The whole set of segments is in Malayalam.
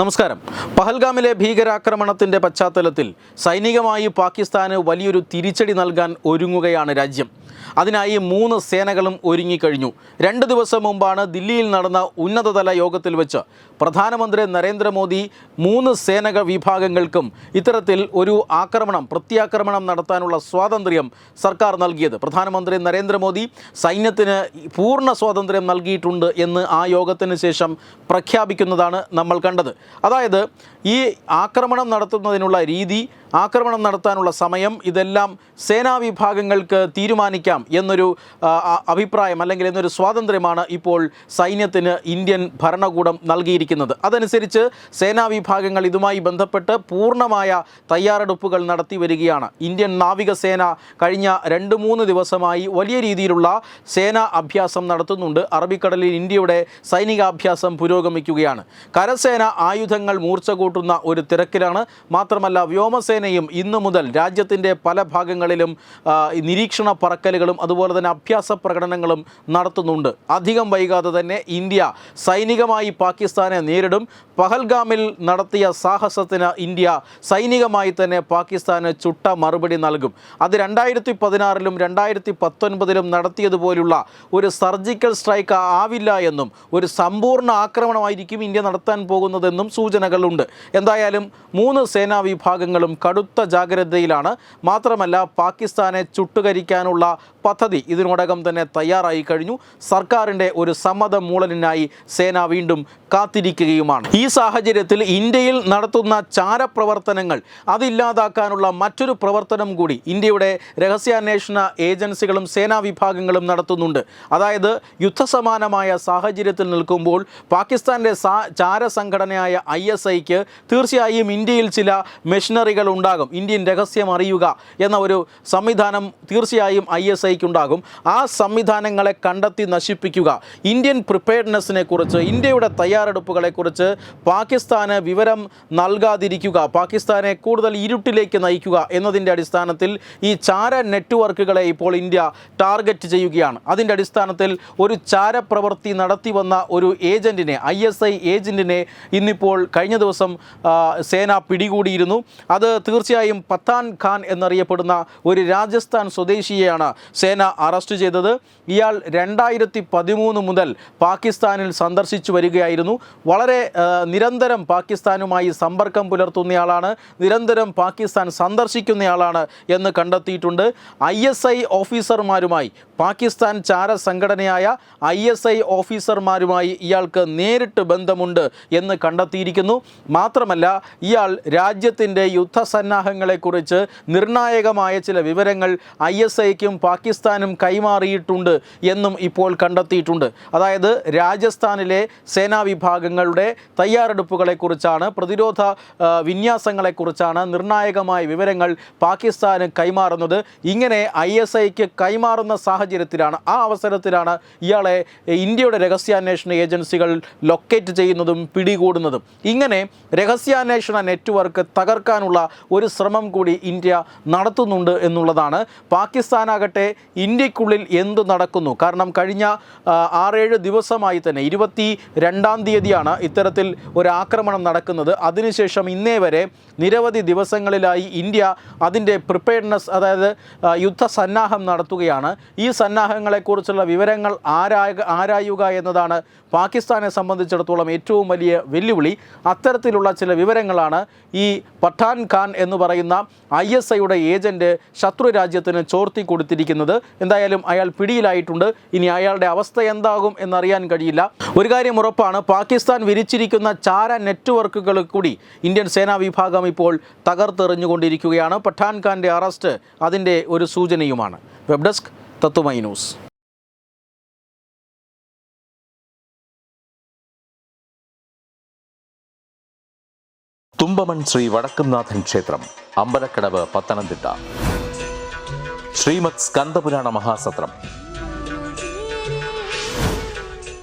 നമസ്കാരം. പഹൽഗാമിലെ ഭീകരാക്രമണത്തിന്റെ പശ്ചാത്തലത്തിൽ സൈനികമായി പാകിസ്ഥാന് വലിയൊരു തിരിച്ചടി നൽകാൻ ഒരുങ്ങുകയാണ് രാജ്യം. അതിനായി മൂന്ന് സേനകളും ഒരുങ്ങിക്കഴിഞ്ഞു. രണ്ട് ദിവസം മുമ്പാണ് ദില്ലിയിൽ നടന്ന ഉന്നതതല യോഗത്തിൽ വെച്ച് പ്രധാനമന്ത്രി നരേന്ദ്രമോദി മൂന്ന് സേനക വിഭാഗങ്ങൾക്കും ഇത്തരത്തിൽ ഒരു ആക്രമണം പ്രത്യാക്രമണം നടത്താനുള്ള സ്വാതന്ത്ര്യം സർക്കാർ നൽകിയത്. പ്രധാനമന്ത്രി നരേന്ദ്രമോദി സൈന്യത്തിന് പൂർണ സ്വാതന്ത്ര്യം നൽകിയിട്ടുണ്ട് എന്ന് ആ യോഗത്തിന് ശേഷം പ്രഖ്യാപിക്കുന്നതാണ് നമ്മൾ കണ്ടത്. അതായത് ഈ ആക്രമണം നടത്തുന്നതിനുള്ള രീതി ആക്രമണം നടത്താനുള്ള സമയം ഇതെല്ലാം സേനാ വിഭാഗങ്ങൾക്ക് തീരുമാനിക്കാം എന്നൊരു അഭിപ്രായം അല്ലെങ്കിൽ എന്നൊരു സ്വാതന്ത്ര്യമാണ് ഇപ്പോൾ സൈന്യത്തിന് ഇന്ത്യൻ ഭരണകൂടം നൽകിയിരിക്കുന്നത്. അതനുസരിച്ച് സേനാ വിഭാഗങ്ങൾ ഇതുമായി ബന്ധപ്പെട്ട് പൂർണമായ തയ്യാറെടുപ്പുകൾ നടത്തി വരികയാണ്. ഇന്ത്യൻ നാവികസേന കഴിഞ്ഞ രണ്ട് മൂന്ന് ദിവസമായി വലിയ രീതിയിലുള്ള സേനാ അഭ്യാസം നടത്തുന്നുണ്ട്. അറബിക്കടലിൽ ഇന്ത്യയുടെ സൈനികാഭ്യാസം പുരോഗമിക്കുകയാണ്. കരസേന ആയുധങ്ങൾ മൂർച്ച കൂട്ടുന്ന ഒരു തിരക്കിലാണ്. മാത്രമല്ല വ്യോമസേനയും ഇന്നു മുതൽ രാജ്യത്തിന്റെ പല ഭാഗങ്ങളിലും നിരീക്ഷണ പറക്കലുകളും അതുപോലെ തന്നെ അഭ്യാസ പ്രകടനങ്ങളും നടത്തുന്നുണ്ട്. അധികം വൈകാതെ തന്നെ ഇന്ത്യ സൈനികമായി പാകിസ്ഥാനെ നേരിടും. പഹൽഗാമിൽ നടത്തിയ സാഹസത്തിന് ഇന്ത്യ സൈനികമായി തന്നെ പാകിസ്ഥാന് ചുട്ട മറുപടി നൽകും. അത് രണ്ടായിരത്തി പതിനാറിലും രണ്ടായിരത്തി പത്തൊൻപതിലും നടത്തിയതുപോലുള്ള ഒരു സർജിക്കൽ സ്ട്രൈക്ക് ആവില്ല എന്നും ഒരു സമ്പൂർണ ആക്രമണമായിരിക്കും ഇന്ത്യ നടത്താൻ പോകുന്നതെന്നും സൂചനകളുണ്ട്. എന്തായാലും മൂന്ന് സേനാ വിഭാഗങ്ങളും കടുത്ത ജാഗ്രതയിലാണ്. മാത്രമല്ല പാകിസ്ഥാനെ ചുട്ടുകരിക്കാനുള്ള പദ്ധതി ഇതിനോടകം തന്നെ തയ്യാറായി കഴിഞ്ഞു. സർക്കാരിന്റെ ഒരു സമ്മതം മൂളലിനായി സേന വീണ്ടും കാത്തിരിക്കുകയുമാണ്. ഈ സാഹചര്യത്തിൽ ഇന്ത്യയിൽ നടത്തുന്ന ചാരപ്രവർത്തനങ്ങൾ അതില്ലാതാക്കാനുള്ള മറ്റൊരു പ്രവർത്തനം കൂടി ഇന്ത്യയുടെ രഹസ്യാന്വേഷണ ഏജൻസികളും സേനാ വിഭാഗങ്ങളും നടത്തുന്നുണ്ട്. അതായത് യുദ്ധസമാനമായ സാഹചര്യത്തിൽ നിൽക്കുമ്പോൾ പാകിസ്ഥാന്റെ സാ ചാരസംഘടനയായ ഐ എസ് ഐക്ക് തീർച്ചയായും ഇന്ത്യയിൽ ചില മെഷീനറികൾ ഉണ്ടാകും. ഇന്ത്യൻ രഹസ്യം അറിയുക എന്ന ഒരു സംവിധാനം തീർച്ചയായും ഐ എസ് ഐക്ക് ഉണ്ടാകും ആ സംവിധാനങ്ങളെ കണ്ടെത്തി നശിപ്പിക്കുക. ഇന്ത്യൻ പ്രിപ്പയർഡ്നെസ്സിനെ കുറിച്ച് ഇന്ത്യയുടെ തയ്യാറെടുപ്പുകളെക്കുറിച്ച് പാകിസ്ഥാന് വിവരം നൽകാതിരിക്കുക പാകിസ്ഥാനെ കൂടുതൽ ഇരുട്ടിലേക്ക് നയിക്കുക എന്നതിന്റെ അടിസ്ഥാനത്തിൽ ഈ ചാര നെറ്റ്വർക്കുകളെ ഇപ്പോൾ ഇന്ത്യ ടാർഗറ്റ് ചെയ്യുകയാണ്. അതിന്റെ അടിസ്ഥാനത്തിൽ ഒരു ചാരപ്രവൃത്തി നടത്തി വന്ന ഒരു ഏജന്റിനെ ഐ എസ് ഐ ഏജന്റിനെ ഇന്നിപ്പോൾ കഴിഞ്ഞ ദിവസം സേന പിടികൂടിയിരുന്നു. അത് തീർച്ചയായും പത്താൻ ഖാൻ എന്നറിയപ്പെടുന്ന ഒരു രാജസ്ഥാൻ സ്വദേശിയെയാണ് സേന അറസ്റ്റ് ചെയ്തത്. ഇയാൾ രണ്ടായിരത്തി മുതൽ പാകിസ്ഥാനിൽ സന്ദർശിച്ചു വരികയായിരുന്നു. വളരെ നിരന്തരം പാകിസ്ഥാനുമായി സമ്പർക്കം പുലർത്തുന്നയാളാണ് നിരന്തരം പാകിസ്ഥാൻ സന്ദർശിക്കുന്നയാളാണ് എന്ന് കണ്ടെത്തിയിട്ടുണ്ട്. ഐ എസ് ഐ ഓഫീസർമാരുമായി പാകിസ്ഥാൻ ചാര സംഘടനയായ ഐ എസ് ഐ ഓഫീസർമാരുമായി ഇയാൾക്ക് നേരിട്ട് ബന്ധമുണ്ട് എന്ന് കണ്ടെത്തിയിരിക്കുന്നു. മാത്രമല്ല ഇയാൾ രാജ്യത്തിന്റെ യുദ്ധസന്നാഹങ്ങളെക്കുറിച്ച് നിർണായകമായ ചില വിവരങ്ങൾ ഐ എസ് ഐക്കും പാകിസ്ഥാനും കൈമാറിയിട്ടുണ്ട് എന്നും ഇപ്പോൾ കണ്ടെത്തിയിട്ടുണ്ട്. അതായത് രാജസ്ഥാനിലെ സേനാ വിഭാഗങ്ങളുടെ തയ്യാറെടുപ്പുകളെക്കുറിച്ചാണ് പ്രതിരോധ വിന്യാസങ്ങളെ കുറിച്ചാണ് നിർണായകമായ വിവരങ്ങൾ പാകിസ്ഥാന് കൈമാറുന്നത്. ഇങ്ങനെ ഐ എസ് ഐക്ക് കൈമാറുന്ന സാഹചര്യത്തിലാണ് ആ അവസരത്തിലാണ് ഇയാളെ ഇന്ത്യയുടെ രഹസ്യാന്വേഷണ ഏജൻസികൾ ലൊക്കേറ്റ് ചെയ്യുന്നതും പിടികൂടുന്നതും. ഇങ്ങനെ രഹസ്യാന്വേഷണ നെറ്റ്വർക്ക് തകർക്കാനുള്ള ഒരു ശ്രമം കൂടി ഇന്ത്യ നടത്തുന്നുണ്ട് എന്നുള്ളതാണ്. പാകിസ്ഥാനാകട്ടെ ഇന്ത്യക്കുള്ളിൽ എന്ത് നടക്കുന്നു? കാരണം കഴിഞ്ഞ ആറേഴ് ദിവസമായി തന്നെ ഇരുപത്തി രണ്ടാം തീയതിയാണ് ഇത്തരത്തിൽ ഒരു ആക്രമണം നടക്കുന്നത്. അതിനുശേഷം ഇന്നേ വരെ നിരവധി ദിവസങ്ങളിലായി ഇന്ത്യ അതിന്റെ പ്രിപ്പയർഡ്നെസ് അതായത് യുദ്ധ യുദ്ധസന്നാഹം നടത്തുകയാണ്. ഈ സന്നാഹങ്ങളെക്കുറിച്ചുള്ള വിവരങ്ങൾ ആരായ ആരായുക എന്നതാണ് പാകിസ്ഥാനെ സംബന്ധിച്ചിടത്തോളം ഏറ്റവും വലിയ വെല്ലുവിളി. അത്തരത്തിലുള്ള ചില വിവരങ്ങളാണ് ഈ പഠാൻ ഖാൻ എന്ന് പറയുന്ന ഐ എസ് ഐയുടെ ഏജന്റ് ശത്രു രാജ്യത്തിന് ചോർത്തി കൊടുത്തിരിക്കുന്നത്. എന്തായാലും അയാൾ പിടിയിലായിട്ടുണ്ട്. ഇനി അയാളുടെ അവസ്ഥ എന്താകും എന്നറിയാൻ കഴിയില്ല. ഒരു കാര്യം ഉറപ്പാണ് പാകിസ്ഥാൻ വിരിച്ചിരിക്കുന്ന ചാര നെറ്റ്വർക്കുകൾ കൂടി ഇന്ത്യൻ സേനാ വിഭാഗം ഇപ്പോൾ തകർത്തെറിഞ്ഞുകൊണ്ടിരിക്കുകയാണ്. പഠാൻഖാന്റെ അറസ്റ്റ് അതിന്റെ ഒരു സൂചനയുമാണ്. Web desk Tatwamayi news. Sri ക്ഷേത്രം പത്തനംതിട്ട. ശ്രീമത് സ്കന്ദപുരാണ മഹാസത്രം.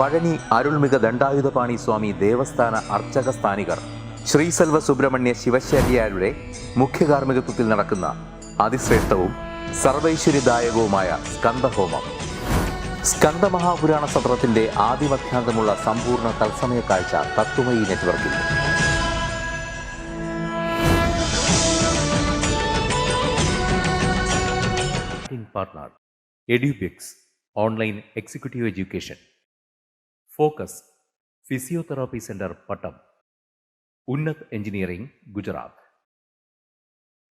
പഴനി അരുൾമിക ദണ്ഡായുധപാണി സ്വാമി ദേവസ്ഥാന അർച്ചക സ്ഥാനികർ ശ്രീസെൽവ സുബ്രഹ്മണ്യ ശിവശാരിയാരുടെ മുഖ്യ കാർമ്മികത്വത്തിൽ നടക്കുന്ന അതിശ്രേഷ്ഠവും സർവൈശ്വര്യദായകവുമായ സ്കന്ദഹോമം സ്കന്ദമഹാപുരാണ സത്രത്തിന്റെ ആദിമധ്യാന്തമുള്ള സമ്പൂർണ തത്സമയ കാഴ്ച തത്വമയി നെറ്റ്വർക്കിൽ. Partner online executive education focus physiotherapy centre Pattom. Unnat engineering Gujarat.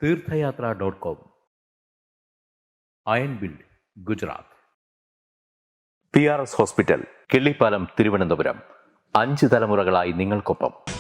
Theerthayathra dot com. Iron build Gujarat. P R S hospital Killipalam Thiruvananthapuram. അഞ്ച് തലമുറകളായി നിങ്ങൾക്കൊപ്പം.